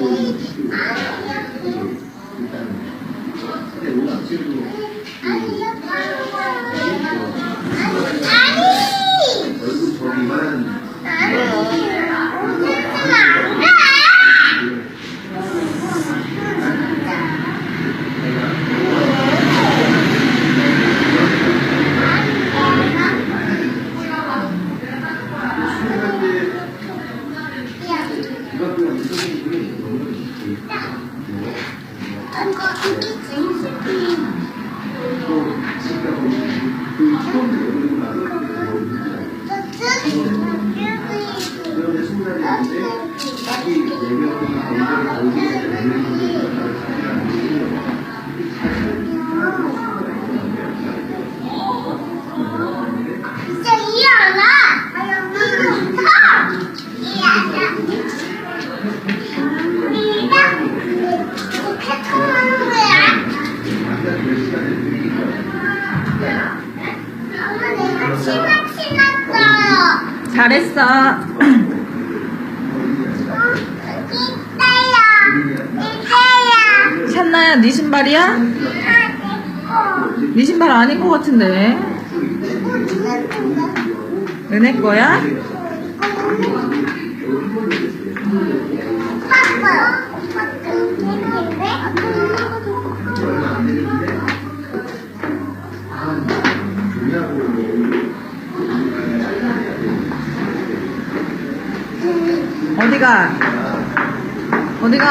얼굴 그런 잘했어. 찬나야, 네 신발이야? 네 신발 아닌 것 같은데. 은혜 거야? 아빠. 오빠 어디가? 어디가?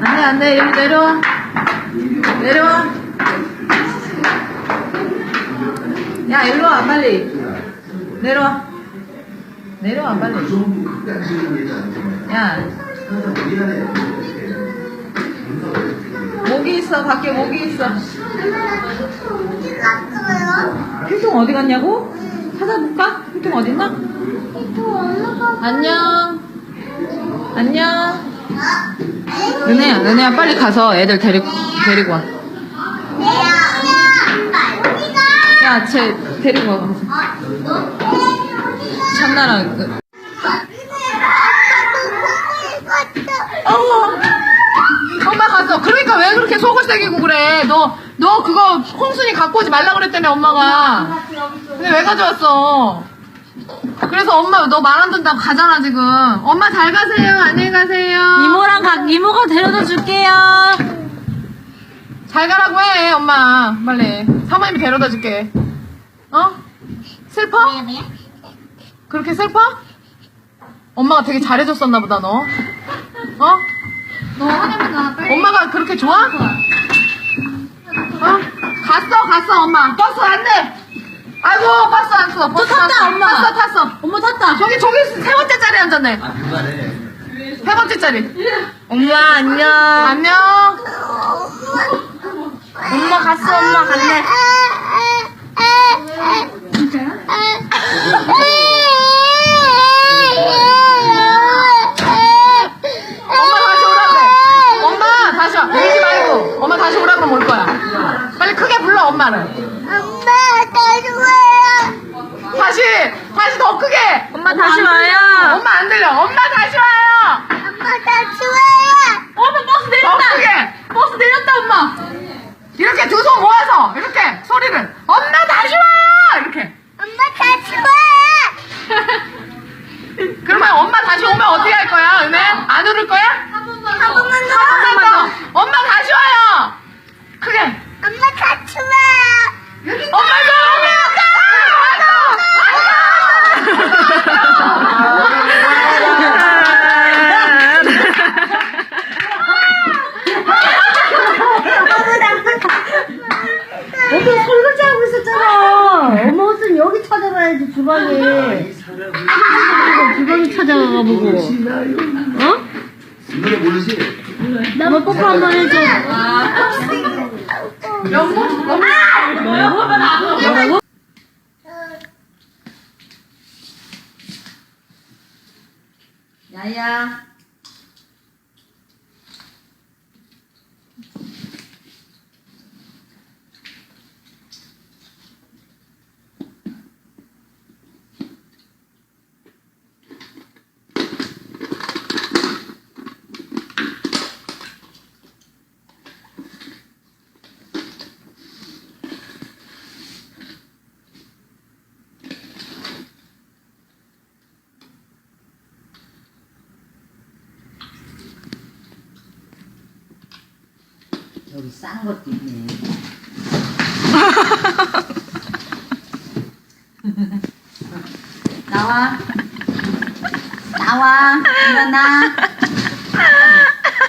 안 돼, 안 돼. 여기 내려와. 내려와. 야, 일로 와, 빨리. 내려와. 내려와, 빨리. 야, 모기 있어. 밖에 모기 있어. 필통 어디 갔냐고? 찾아볼까? 필통 어딨나? 안녕. 안녕. 아, 은혜야, 은혜야, 빨리 가서 애들 데리고, 데리고 와. 야, 쟤 데리고 와. 가서. 찬나랑. 그- 어. 엄마 갔어. 그러니까 왜 그렇게 속을 새기고 그래? 너, 너 그거 홍순이 갖고 오지 말라 그랬다며, 엄마가. 근데 왜 가져왔어? 그래서 엄마 너 말 안 듣는다고 가잖아, 지금. 엄마 잘 가세요. 안녕히 가세요. 이모랑 가, 이모가 데려다 줄게요. 잘 가라고 해, 엄마. 빨리. 사모님이 데려다 줄게. 어? 슬퍼? 그렇게 슬퍼? 엄마가 되게 잘해줬었나 보다, 너. 어? 너 화장실 가, 빨리. 엄마가 그렇게 좋아? 어? 갔어, 갔어, 엄마. 버스 안 돼! 아이고, 버스 안 써. 버스 탔다. 엄마. 탔어, 탔어. 엄마 탔다. 저기, 저기 세 번째 자리 앉았네. 아 그만해 세 번째 자리. 엄마, 안녕. 안녕. 엄마 갔어, 엄마 갔네. 엄마 다시 오라고. 엄마 다시 와. 울지 말고. 엄마 다시 오라고 올 거야. 엄마를. 엄마 다시 와요. 다시 다시 더 크게. 엄마 다시 와요. 엄마 안 들려. 엄마 다시 와요. 엄마 다시 와요. 엄마 버스 더 내렸다. 크게. 버스 내렸다, 엄마. 이렇게 두 손 모아서 이렇게 소리를. 엄마 다시 와요. 이렇게. 엄마 다시 와요. 그러면 엄마 다시 오면 어떻게 할 거야? 은혜? 안 울을 거야? 한 번만 더. 한번 더. 엄마 다시 와요. 크게. 엄마 다시 와요. 엄마 더 오면 여기 설거지 하고 있었잖아. 엄마 옷은 여기 찾아가야지, 주방에. 주방에 찾아가 보고. 어? 노래 모르지? 엄마 뽀뽀 한 번 해줘. 뭐라고? 야야. 싼 것도 있네. 나와. 나와. 일어나.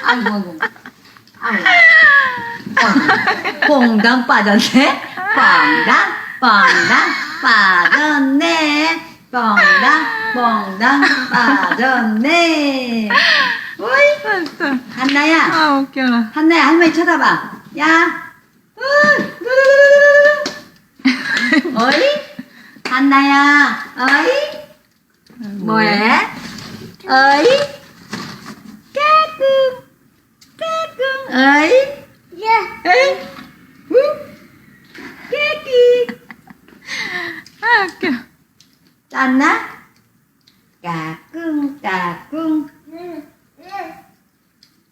아이고, 아이고. 아이고. 퐁당 빠졌네. 퐁당, 퐁당 빠졌네. 퐁당, 퐁당 빠졌네. 오이, 한나야. 아, 웃겨라. 한나야, 할머니 쳐다봐. 야. 으, 루루루루루. 어이? 한나야, 어이? 뭐해? 어이? 까꿍, 까꿍, 어이? 예. 에이? 응? 깨끼. 아, 웃겨. 짠나? 까꿍, 까꿍.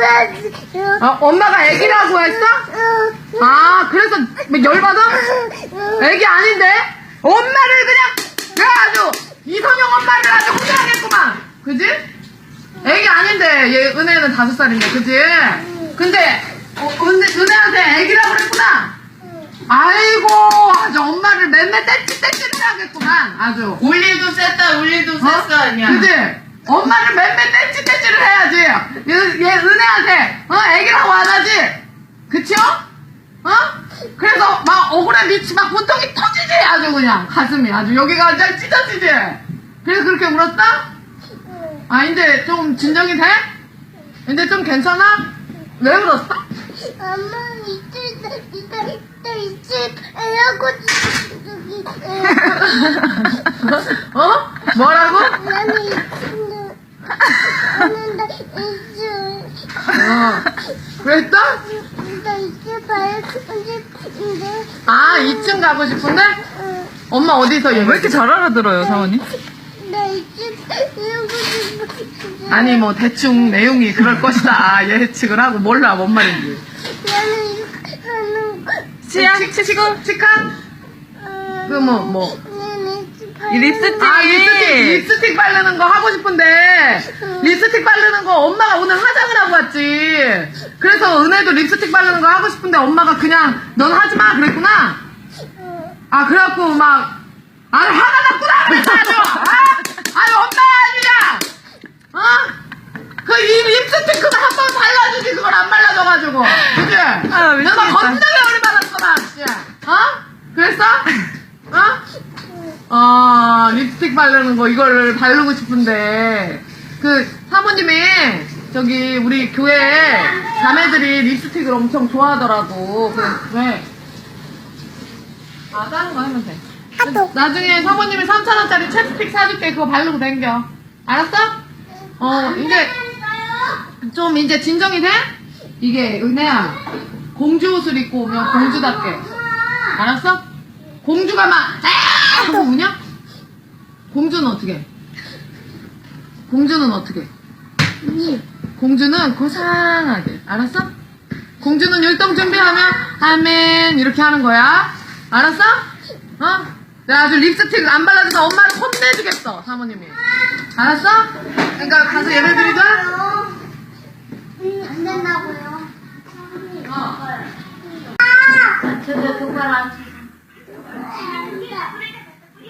나. 아, 엄마가 애기라고 했어? 아, 그래서 뭐 열받아? 애기 아닌데? 엄마를 그냥, 그래가지고, 이선영 엄마를 아주 혼자하겠구만. 그지? 애기 아닌데, 얘, 은혜는 다섯 살인데, 그지? 근데, 어, 은혜, 은혜한테 애기라고 그랬구나. 아이고, 아주 엄마를 맨날 떼찌 떼찌를 하겠구만. 아주. 울 일도 셌다, 울 일도 셌어, 아니야. 그지? 엄마를 맨날 떼찌 떼찌를 해야지. 얘, 얘 은혜한테, 어, 애기라고 안 하지? 그쵸? 어? 그래서 막 억울해 미치, 막 분통이 터지지? 아주 그냥. 가슴이 아주 여기가 완전 찢어지지? 그래서 그렇게 울었다? 아, 이제 좀 진정이 돼? 이제 좀 괜찮아? 왜 울었어? 엄마 이제 이제 이제 이제 애하고 저기 어? 뭐라고? 나는 이제 나는 나 이제 어. 그랬어? 나 이제 봐야 이제 이제 아, 2층 가고 싶은데? 어, 엄마 어디서 얘기? 왜 이렇게 잘 알아들어요, 사모님? 나 이제 이러고. 아니, 뭐, 대충 내용이 그럴 것이다. 예측을 하고 몰라, 뭔 말인지. 나는 이렇게 하는 거. 치약? 치고? 치카? 어, 그, 뭐, 뭐. 봐야 아, 립스틱, 립스틱 바르는 거 하고 싶은데, 립스틱 바르는 거 엄마가 오늘 화장을 하고 왔지. 그래서 은혜도 립스틱 바르는 거 하고 싶은데 엄마가 그냥, 넌 하지 마. 그랬구나. 어, 아, 그래갖고 막, 아, 화가 났구나. 그랬어, 아주. 아, 아유, 엄마 아니야. 어? 그, 이 립스틱 그거 한 번 발라주지, 그걸 안 발라줘가지고. 그지? 아, 내가 건드려 오리 발랐구나, 진짜. 어? 그랬어? 어? 어, 립스틱 바르는 거, 이거를 바르고 싶은데, 그, 사모님이, 저기, 우리 교회 자매들이 립스틱을 엄청 좋아하더라고. 그, 왜? 아, 다른 거 하면 돼. 나중에 사모님이 3,000원짜리 챕스틱 사줄게. 그거 바르고 댕겨. 알았어? 어, 이제, 좀 이제 진정이 돼? 이게, 은혜야, 공주 옷을 입고 오면 공주답게. 알았어? 공주가 막, 아! 하고 우냐? 공주는 어떻게? 해? 공주는 어떻게? 해? 공주는 고상하게. 알았어? 공주는 율동 준비하면, 아멘, 이렇게 하는 거야. 알았어? 어? 내가 아주 립스틱 안 발라줘서 엄마를 혼내주겠어, 사모님이. 알았어? 그러니까 가서 예배 드리자. 음, 안 된다고요. 어. 저저 똑바로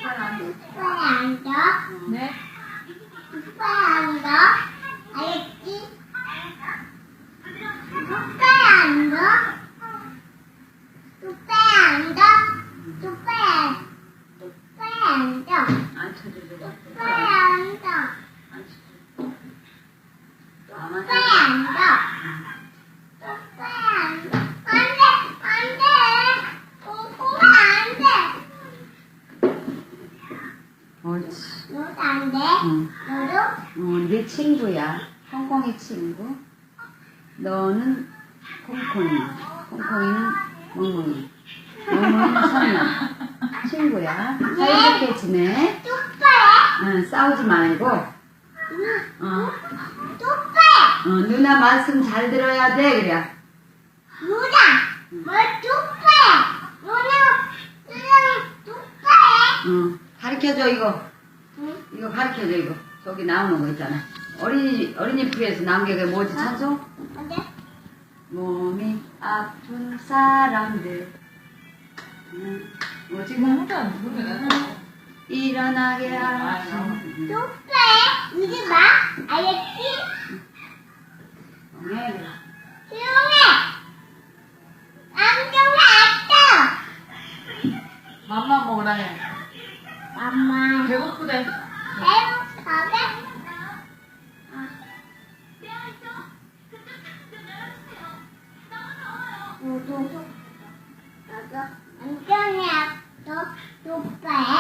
앉 앉아. 네. 오빠 앉아. 알겠지? 오빠 앉아. 오빠 앉아. 오빠. 오빠 앉아. 오빠 앉아. 오빠 앉아. 오빠 앉아. 안 돼, 안 돼. 오빠 안 돼. 옳지. 너도 안 돼. 응. 너도? 어, 네 친구야. 콩콩이 친구. 너는 콩콩이. 콩콩이는 멍멍이. 너무 선나. 친구야. 사이좋게 지내. 응, 싸우지 말고. 어. 어, 누나 말씀 잘 들어야 돼, 그래. 누나. 뭐 뚝배. 누나. 누나 뚝배. 응. 가르쳐줘, 이거. 이거 가르쳐줘, 이거. 저기 나오는 거 있잖아. 어린이, 어린이 프에서 나온 게 그게 뭐지, 찬송? 근데 몸이 아픈 사람들. 응. 뭐지? 혼자 안 부르면 일어나게 하시. 뚝배. 이리 마. 알겠지? 네. 조용해. 안경 왔다. 맘만 먹으라 해. 엄마. 배고프대. 뚝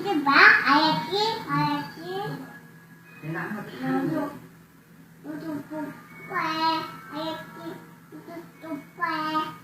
믿어 봐. 알았지? 알았지? 내가 한 번도 안 너도, 너도 똑바해. 알았지? 너도 똑바해.